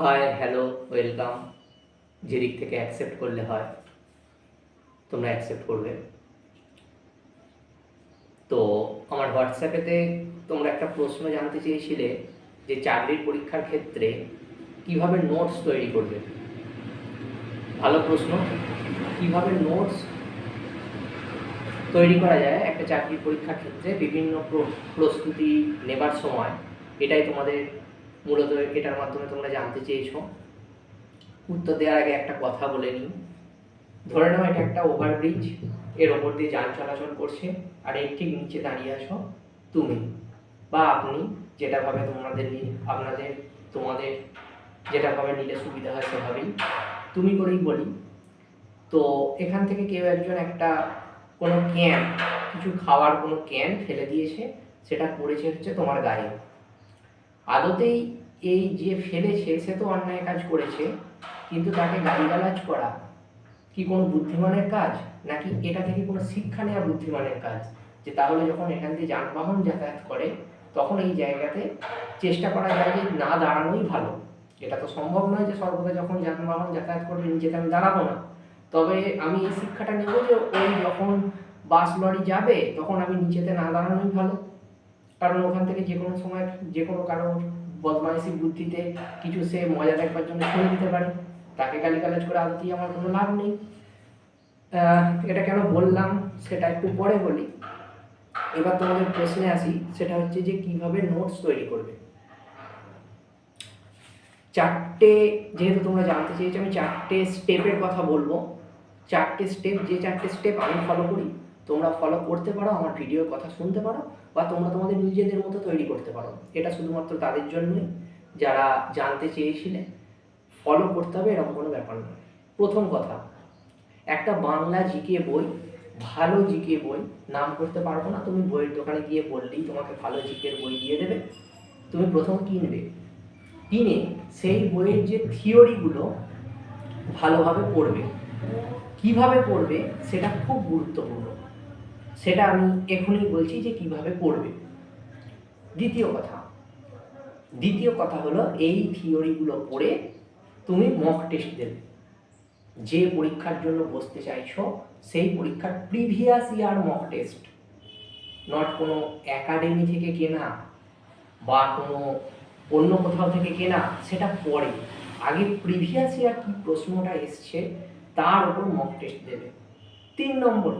Hi hello welcome যেদিক থেকে accept করলে হয়, তোমরা অ্যাকসেপ্ট করবে। তো আমার হোয়াটসঅ্যাপেতে তোমরা একটা প্রশ্ন জানতে চেয়েছিলে যে চাকরির পরীক্ষার ক্ষেত্রে কীভাবে নোটস তৈরি করবে? ভালো প্রশ্ন। কীভাবে নোটস তৈরি করা যায় একটা চাকরির পরীক্ষার ক্ষেত্রে? বিভিন্ন প্র- প্রস্তুতি নেবার সময়। এটাই তোমাদের মূলত এটার মাধ্যমে তোমরা জানতে চেয়েছো। উত্তর দেওয়ার আগে একটা কথা বলে নিই। ধরে নাও এটা একটা ওভারব্রিজ এর ওপর দিয়ে যান চলাচল করছে, আর এর ঠিক নিচে দাঁড়িয়ে আসো তুমি বা আপনি, যেটা ভাবে তোমাদের আপনাদের, তোমাদের যেটা ভাবে নিলে সুবিধা হয় সেভাবেই। তুমি করেই বলি। তো এখান থেকে কেউ একজন একটা কোনো ক্যান কিছু খাওয়ার কোনো ক্যান ফেলে দিয়েছে, সেটা পড়েছে হচ্ছে তোমার গায়ে আদতেই এই যে ফেলেছে, সে তো অন্যায় কাজ করেছে, কিন্তু তাকে গালিগালাজ করা কি কোনো বুদ্ধিমানের কাজ? নাকি এটা থেকে কোনো শিক্ষা নেওয়া বুদ্ধিমানের কাজ? যে তাহলে যখন এখান দিয়ে যানবাহন যাতায়াত করে, তখন এই জায়গাতে চেষ্টা করা যায় যে না দাঁড়ানোই ভালো। এটা তো সম্ভব নয় যে সর্বদা যখন যানবাহন যাতায়াত করবে নিজেতে আমি দাঁড়াবো না। তবে আমি এই শিক্ষাটা নেব যে ওই যখন বাস লরি যাবে, তখন আমি নিচেতে না দাঁড়ানোই ভালো। কারণ ওখান থেকে যে কোনো সময়, যে কোনো কারোর বদমাইশি বুদ্ধিতে কিছু সে মজা দেখবার জন্য শুনে দিতে পারে। তাকে গালিগালাজ করে আদতেই আমার কোনো লাভ নেই। এটা কেন বললাম সেটা একটু পরে বলি। এবার তোমাদের প্রশ্নে আসি, সেটা হচ্ছে যে কীভাবে নোটস তৈরি করবে? চারটে, যেহেতু তোমরা জানতে চেয়েছো, আমি চারটে স্টেপের কথা বলব। চারটে স্টেপ যে চারটে স্টেপ আমি ফলো করি তোমরা ফলো করতে পারো, আমার ভিডিওর কথা শুনতে পারো, বা তোমরা তোমাদের নিজেদের মতো তৈরি করতে পারো। এটা শুধুমাত্র তাদের জন্যই, যারা জানতে চেয়েছিলে ফলো করতে হবে, এরকম কোনো ব্যাপার নয়। প্রথম কথা, একটা বাংলা জিকে বই, ভালো জিকে বই, নাম করতে পারব না, তুমি বইয়ের দোকানে গিয়ে বললেই তোমাকে ভালো জিকের বই দিয়ে দেবে, তুমি প্রথম কিনবে কিনে সেই বইয়ের যে থিওরিগুলো ভালোভাবে পড়বে। কীভাবে পড়বে, সেটা খুব গুরুত্বপূর্ণ। সেটা আমি এখনই বলছি যে কীভাবে পড়বে দ্বিতীয় কথা। দ্বিতীয় কথা হলো, এই থিওরিগুলো পড়ে তুমি মক টেস্ট দেবে। যে পরীক্ষার জন্য বসতে চাইছো, সেই পরীক্ষার previous year mock test not কোনো একাডেমি থেকে কেনা, বা কোনো অন্য কোথাও থেকে কেনা, সেটা পরে। আগে প্রিভিয়াস ইয়ার কি প্রশ্নটা এসছে, তার উপর মক টেস্ট দেবে। তিন নম্বর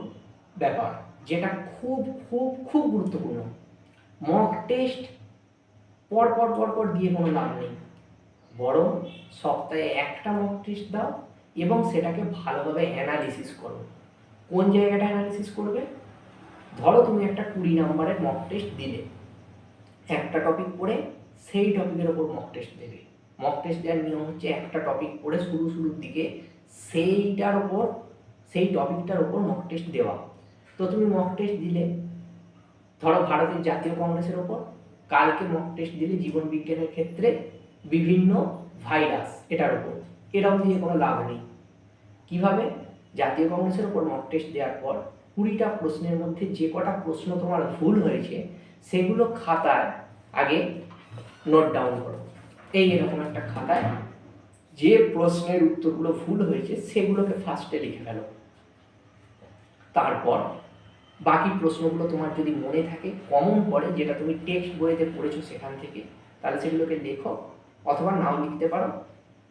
ব্যাপার। যেটা খুব খুব খুব গুরুত্বপূর্ণ। মক টেস্ট পর পর পর পর দিয়ে কোনো লাভ নেই। বরং সপ্তাহে একটা মক টেস্ট দাও এবং সেটাকে ভালোভাবে অ্যানালিসিস করো। কোন জায়গাটা অ্যানালিসিস করবে? ধরো তুমি একটা কুড়ি নম্বরের মক টেস্ট দিলে। একটা টপিক পড়ে সেই টপিকের ওপর মক টেস্ট দেবে। মক টেস্ট দেওয়ার নিয়ম হচ্ছে একটা টপিক পড়ে শুরু, শুরুর দিকে সেইটার ওপর, সেই টপিকটার ওপর মক টেস্ট দেওয়া। তো তুমি মক টেস্ট দিলে। ধরো ভারতের জাতীয় কংগ্রেসের ওপর। কালকে মক টেস্ট দিলে জীবন বিজ্ঞানের ক্ষেত্রে বিভিন্ন ভাইরাস এটার ওপর। এরকম দিয়ে কোনো লাভ নেই। কীভাবে? জাতীয় কংগ্রেসের ওপর মক টেস্ট দেওয়ার পর কুড়িটা প্রশ্নের মধ্যে যে কটা প্রশ্ন তোমার ভুল হয়েছে, সেগুলো খাতায় আগে নোট ডাউন করো। এই এরকম একটা খাতায় যে প্রশ্নের উত্তরগুলো ভুল হয়েছে, সেগুলোকে ফার্স্টে লিখে ফেলো। তারপর বাকি প্রশ্নগুলো তোমার যদি মনে থাকে কমন পড়ে, যেটা তুমি টেক্সট বইতে পড়েছো সেখান থেকে, তাহলে সেগুলোকে লেখো অথবা নাও লিখতে পারো,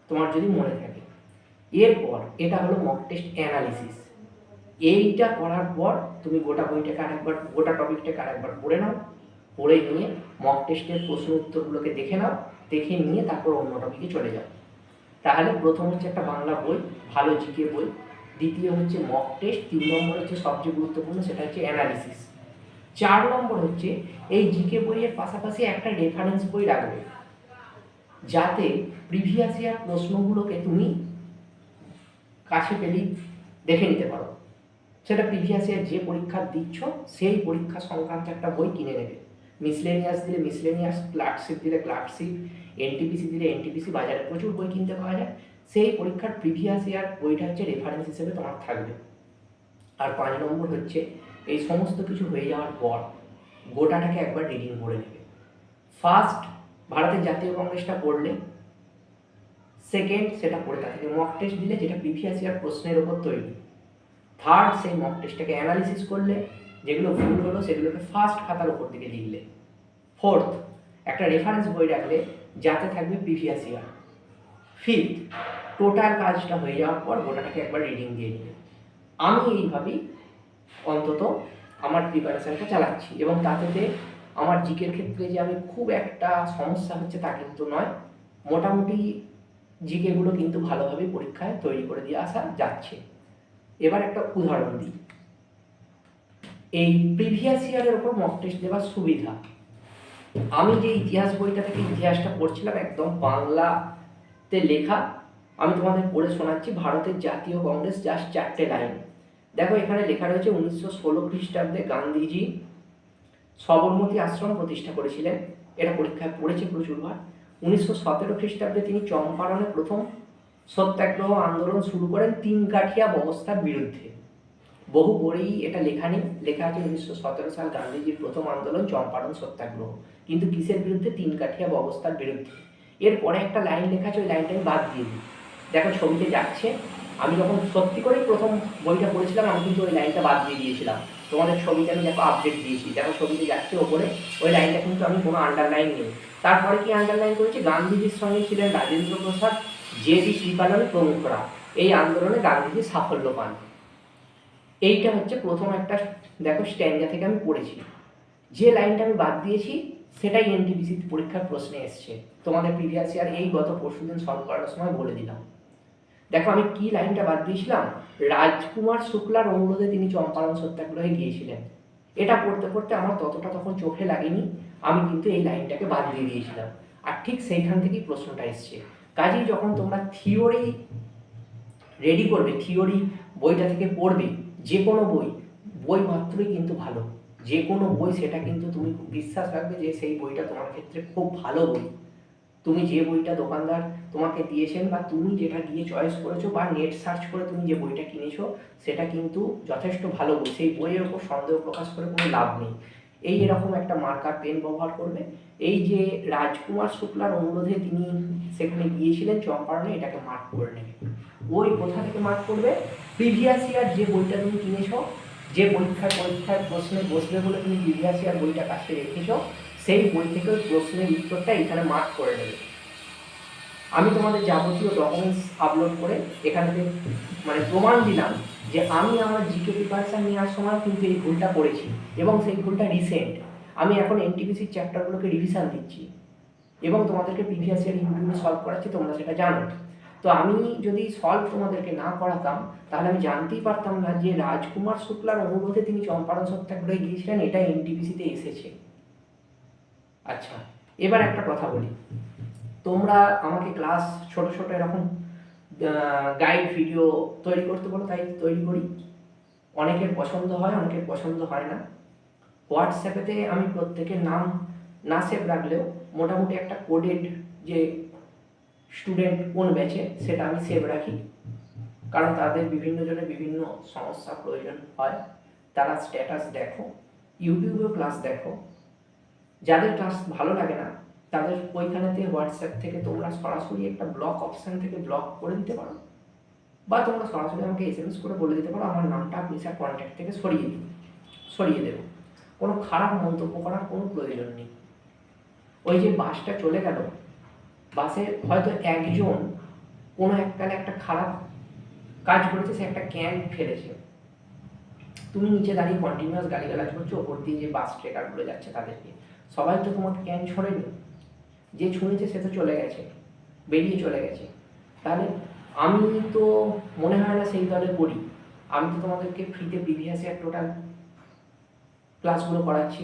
তোমার যদি মনে থাকে। এরপর এটা হলো মক টেস্ট অ্যানালিসিস এইটা করার পর তুমি গোটা বইটাকে আরেকবার, গোটা টপিকটাকে আরেকবার পড়ে নাও, পড়ে নিয়ে মক টেস্টের প্রশ্ন উত্তরগুলোকে দেখে নাও, দেখে নিয়ে তারপর অন্য টপিকে চলে যাও। তাহলে প্রথম হচ্ছে একটা বাংলা বই, ভালো জিকে বই। দ্বিতীয় হচ্ছে মক টেস্ট তিন নম্বর হচ্ছে সবচেয়ে গুরুত্বপূর্ণ, সেটা হচ্ছে অ্যানালিসিস চার নম্বর হচ্ছে এই জিকে বইয়ের পাশাপাশি একটা রেফারেন্স বই রাখবে, যাতে প্রিভিয়াস ইয়ার প্রশ্নগুলোকে তুমি কাছে পেলেই দেখে নিতে পারো। সেটা প্রিভিয়াস ইয়ার যে পরীক্ষা দিচ্ছ, সেই পরীক্ষা সংক্রান্ত একটা বই কিনে নেবে। মিসলেনিয়াস দিলে মিসলেনিয়াস ক্লার্কশিপ দিলে ক্লার্কশিপ এনটিপিসি দিলে এনটিপিসি বাজারে প্রচুর বই কিনতে পাওয়া যায়। সেই পরীক্ষার প্রিভিয়াস ইয়ার বইটা হচ্ছে রেফারেন্স হিসেবে তোমার থাকবে। আর পাঁচ নম্বর হচ্ছে, এই সমস্ত কিছু হয়ে যাওয়ার পর গোটাটাকে একবার রিডিং করে নেবে। ফার্স্ট ভারতের জাতীয় কংগ্রেসটা পড়লে সেকেন্ড সেটা পড়ে থেকে মক টেস্ট দিলে, যেটা প্রিভিয়াস ইয়ার প্রশ্নের ওপর তৈরি। থার্ড সেই মক টেস্টটাকে অ্যানালিসিস করলে, যেগুলো ভুল হলো, সেগুলোকে ফার্স্ট খাতার ওপর দিকে লিখলে। ফোর্থ একটা রেফারেন্স বই রাখলে, যাতে থাকবে প্রিভিয়াস ইয়ার ফিফথ টোটাল কাজটা হয়ে যাওয়ার পর গোটাটাকে একবার রিডিং দিয়ে নেবে আমি এইভাবেই অন্তত আমার প্রিপারেশানটা চালাচ্ছি এবং তাতে আমার জিকের ক্ষেত্রে যে আমি খুব একটা সমস্যা হচ্ছে তা কিন্তু নয়। মোটামুটি জিকেগুলো কিন্তু ভালোভাবে পরীক্ষায় তৈরি করে দিয়ে আসা যাচ্ছে। এবার একটা উদাহরণ দিই। এই প্রিভিয়াস ইয়ারের ওপর মক টেস্ট দেওয়ার সুবিধা। আমি যে ইতিহাস বইটা থেকে ইতিহাসটা পড়ছিলাম, একদম বাংলাতে লেখা, আমি তোমাদের পড়ে শোনাচ্ছি ভারতের জাতীয় কংগ্রেস জাস্ট চারটে লাইন। দেখো, এখানে লেখা রয়েছে উনিশশো ষোলো খ্রিস্টাব্দে গান্ধীজি সবরমতী আশ্রম প্রতিষ্ঠা করেছিলেন। এটা পরীক্ষায় পড়েছে প্রচুরবার। উনিশশো সতেরো খ্রিস্টাব্দে তিনি চম্পারণে প্রথম সত্যাগ্রহ আন্দোলন শুরু করেন তিন কাঠিয়া ব্যবস্থার বিরুদ্ধে। বহু বইয়েই এটা লেখা নেই। লেখা আছে উনিশশো সতেরো সাল গান্ধীজির প্রথম আন্দোলন, চম্পারণ সত্যাগ্রহ। কিন্তু কিসের বিরুদ্ধে? তিন কাঠিয়া ব্যবস্থার বিরুদ্ধে। এরপরে একটা লাইন লেখা আছে, ওই লাইনটা আমি বাদ দিয়ে দিই। দেখো, ছবিতে যাচ্ছে। আমি যখন সত্যি করেই প্রথম বইটা পড়েছিলাম, আমি কিন্তু ওই লাইনটা বাদ দিয়ে দিয়েছিলাম। তোমাদের ছবিতে আমি দেখো আপডেট দিয়েছি। দেখো, ছবিতে যাচ্ছে ওপরে, ওই লাইনটা কিন্তু আমি কোনো আন্ডারলাইন নেই। তারপরে কি আন্ডারলাইন করেছি? গান্ধীজির সঙ্গে ছিলেন রাজেন্দ্র প্রসাদ, জে বি কৃপালন প্রমুখরা। এই আন্দোলনে গান্ধীজি সাফল্য পান। এইটা হচ্ছে প্রথম একটা, দেখো, স্ট্যান্ডা থেকে আমি পড়েছি। যে লাইনটা আমি বাদ দিয়েছি সেটাই এনটিপিসি পরীক্ষার প্রশ্নে এসছে। তোমাদের প্রিভিয়াস ইয়ার এই গত পরশু দিন সলভ করার সময় বলে দিলাম। দেখো, আমি কি লাইনটা বাদ দিয়েছিলাম? রাজকুমার শুক্লার অনুরোধে তিনি চম্পারণ সত্যাগ্রহে গিয়েছিলেন। এটা পড়তে পড়তে আমার ততটা তখন চোখে লাগেনি, আমি কিন্তু এই লাইনটাকে বাদ দিয়ে দিয়েছিলাম। আর ঠিক সেইখান থেকেই প্রশ্নটা এসছে। কাজেই যখন তোমরা থিওরি রেডি করবে, থিওরি বইটা থেকে পড়বে, যে কোনো বই বই মাত্রই কিন্তু ভালো। যে কোনো বই সেটা কিন্তু তুমি বিশ্বাস রাখবে যে সেই বইটা তোমার ক্ষেত্রে খুব ভালো বই। তুমি যে বইটা দোকানদার তোমাকে দিয়েছেন বা তুমি যেটা গিয়ে চয়েস করেছ বা নেট সার্চ করে তুমি যে বইটা কিনেছো, সেটা কিন্তু যথেষ্ট ভালো বই। সেই বইয়ের ওপর সন্দেহ প্রকাশ করে কোনো লাভ নেই। এই এরকম একটা মার্কার পেন ব্যবহার করবে। এই যে রাজকুমার শুক্লার অনুরোধে তিনি সেখানে গিয়েছিলেন চম্পারণে, এটাকে মার্ক করে নেবে। ওই কোথা থেকে মার্ক করবে? প্রিভিয়াস ইয়ার যে বইটা তুমি কিনেছো যে পরীক্ষায় পরীক্ষায় প্রশ্নে বসবে বলে তুমি প্রিভিয়াস ইয়ার বইটা কাছে রেখেছো, সেই বই থেকে প্রশ্নের উত্তরটা এখানে মার্ক করে নেবে আমি তোমাদের যাবতীয় ডকুমেন্টস আপলোড করে এখানে মানে প্রমাণ দিলাম যে আমি আমার জিকে প্রিপারেশান নেওয়ার সময় কিন্তু এই ভুলটা করেছি এবং সেই ভুলটা রিসেন্ট আমি এখন এনটিপিসির চ্যাপ্টারগুলোকে রিভিশন দিচ্ছি এবং তোমাদেরকে প্রিভিয়াস ইয়ার ইউটিউবে সলভ করাচ্ছি, তোমরা সেটা জানো। তো আমি যদি সলভ তোমাদেরকে না করাতাম, তাহলে আমি জানতেই পারতাম না যে রাজকুমার শুক্লার অনুরোধে তিনি চম্পারণ সত্যাগ্রহে গিয়েছিলেন, এটা এনটিপিসিতে এসেছে। আচ্ছা এবার একটা কথা বলি। তোমরা আমাকে ক্লাস ছোট ছোট এরকম গাইড ভিডিও তৈরি করতে বলো তাই তৈরি করি। অনেকের পছন্দ হয়, অনেকের পছন্দ হয় না। হোয়াটসঅ্যাপেতে আমি প্রত্যেকের নাম না সেভ রাখলেও মোটামুটি একটা কোডেড যে স্টুডেন্ট কোন ব্যাচে সেটা আমি সেভ রাখি। কারণ তাদের বিভিন্ন জনের বিভিন্ন সমস্যা প্রয়োজন হয়। তারা স্ট্যাটাস দেখো ইউটিউবেও ক্লাস দেখো। যাদের ক্লাস ভালো লাগে না, তাদের ওইখানেতে হোয়াটসঅ্যাপ থেকে তোমরা সরাসরি একটা ব্লক অপশান থেকে ব্লক করে দিতে পারো। বা তোমরা সরাসরি আমাকে এস এম এস করে বলে দিতে পারো, আমার নামটা আপনি স্যার কন্ট্যাক্ট থেকে সরিয়ে দিন, সরিয়ে দেবো। কোনো খারাপ মন্তব্য করার কোনো প্রয়োজন নেই। ওই যে বাসটা চলে গেল বাসে হয়তো একজন কোনো এককালে একটা খারাপ কাজ করেছে, সে একটা ক্যান ফেলেছে। তুমি নিচে দাঁড়িয়ে কন্টিনিউয়াস গালিগালাজ করছ, ওপর দিয়ে যে বাস ট্রেকারগুলো যাচ্ছে তাদেরকে। সবাই তো তোমাকে ক্যান ছড়েনি। যে ছুঁড়েছে সে তো চলে গেছে, বেরিয়ে চলে গেছে। তাহলে আমি তো মনে হয় না সেই দলে পড়ি। আমি তো তোমাদেরকে ফ্রিতে প্রিভিয়াস ইয়ার টোটাল ক্লাসগুলো করাচ্ছি।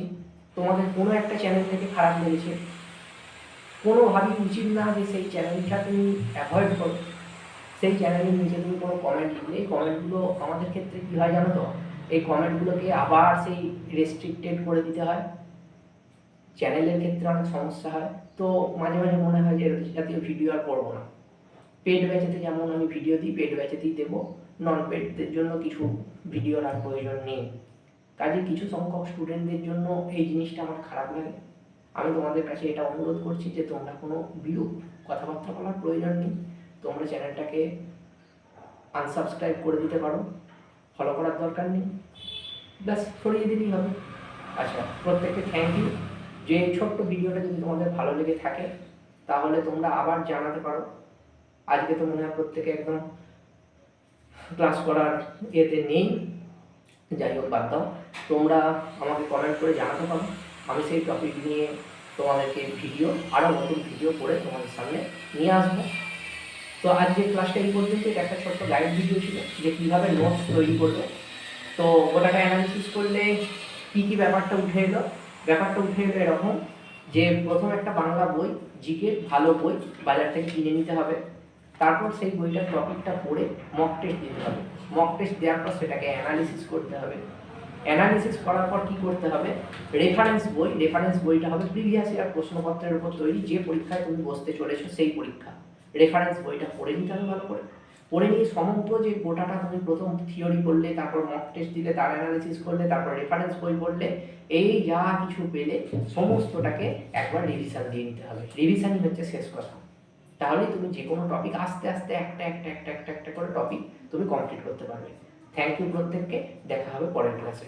তোমাদের কোনো একটা চ্যানেল থেকে খারাপ লেগেছে। কোনোভাবেই উচিত না যে সেই চ্যানেলটা তুমি অ্যাভয়েড করো। সেই চ্যানেলের নিচে তুমি কোনো কমেন্ট লিখলে এই কমেন্টগুলো আমাদের ক্ষেত্রে কী হয় জানো তো? এই কমেন্টগুলোকে আবার সেই রেস্ট্রিক্টেড করে দিতে হয়। চ্যানেলের ক্ষেত্রে অনেক সমস্যা হয়। তো মাঝে মাঝে মনে হয় যে জাতীয় ভিডিও আর করব না। পেড ব্যাচেতে যেমন আমি ভিডিও দিই পেড ব্যাচেতেই দেবো। নন পেডদের জন্য কিছু ভিডিওর আর প্রয়োজন নেই। কাজে কিছু সংখ্যক স্টুডেন্টদের জন্য এই জিনিসটা আমার খারাপ লাগে। আমি তোমাদের কাছে এটা অনুরোধ করছি যে তোমরা কোনো বিরূপ কথাবার্তা বলার প্রয়োজন নেই। তোমরা চ্যানেলটাকে আনসাবস্ক্রাইব করে দিতে পারো। ফলো করার দরকার নেই। ব্যাস, সরিয়ে দিলেই হবে। আচ্ছা প্রত্যেককে থ্যাংক ইউ যে ছোট্ট ভিডিওটা যদি তোমাদের ভালো লেগে থাকে, তাহলে তোমরা আবার জানাতে পারো। আজকে তো মনে হয় প্রত্যেকে একদম ক্লাস করার ইয়েতে নেই। যাই হোক, বাদ দাও। তোমরা আমাকে কমেন্ট করে জানাতে পারো। আমি সেই টপিক নিয়ে তোমাদেরকে ভিডিও আরও নতুন ভিডিও করে তোমাদের সামনে নিয়ে আসব। তো আজকে ক্লাসটা এই পর্যন্ত একটা ছোট্ট গাইড ভিডিও ছিল যে কীভাবে নোটস তৈরি করবে। তো ওটাকে অ্যানালিসিস করলে কী কী ব্যাপারটা উঠে এলো? ব্যাপারটা উঠে এলো এরকম যে প্রথম একটা বাংলা বই জিকে ভালো বই, বাজার থেকে কিনে নিতে হবে। তারপর সেই বইটার টপিকটা পড়ে মক টেস্ট দিতে হবে। মক টেস্ট দেওয়ার পর সেটাকে অ্যানালিসিস করতে হবে। অ্যানালিসিস করার পর কি করতে হবে? রেফারেন্স বই রেফারেন্স বইটা হবে প্রিভিয়াস ইয়ার প্রশ্নপত্রের উপর তৈরি, যে পরীক্ষায় তুমি বসতে চলেছো সেই পরীক্ষা। রেফারেন্স বইটা পড়ে নিতে হবে ভালো করে। পড়ে নিয়ে সমগ্র যে গোটাটা তুমি প্রথম থিওরি করলে, তারপর মক টেস্ট দিলে, তার অ্যানালিসিস করলে, তারপর রেফারেন্স বই পড়লে, এই যা কিছু পেলে সমস্তটাকে একবার রিভিশন দিয়ে নিতে হবে। রিভিশনই হচ্ছে শেষ কথা। তাহলেই তুমি যে কোনো টপিক আস্তে আস্তে একটা একটা একটা একটা একটা করে টপিক তুমি কমপ্লিট করতে পারবে। থ্যাংক ইউ প্রত্যেককে দেখা হবে পরের ক্লাসে